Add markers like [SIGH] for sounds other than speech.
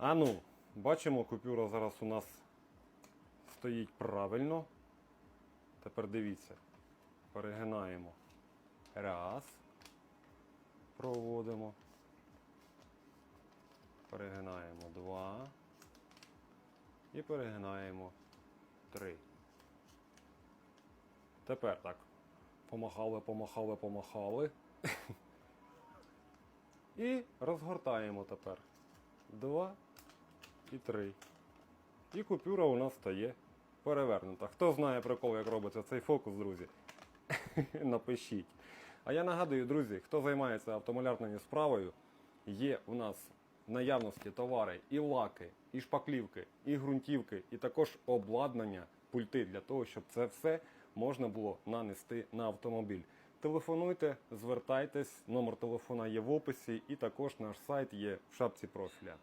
А ну, бачимо, купюра зараз у нас стоїть правильно. Тепер дивіться. Перегинаємо. Раз. Проводимо. Перегинаємо два. І перегинаємо три. Тепер так. Помахали, помахали, помахали. [LAUGHS] І розгортаємо тепер. Два і три. І купюра у нас стає перевернута. Хто знає прикол, як робиться цей фокус, друзі? [LAUGHS] Напишіть. А я нагадую, друзі, хто займається автомолярною справою, є у нас в наявності товари і лаки, і шпаклівки, і ґрунтівки, і також обладнання, пульти для того, щоб це все можна було нанести на автомобіль. Телефонуйте, звертайтесь, номер телефона є в описі, і також наш сайт є в шапці профіля.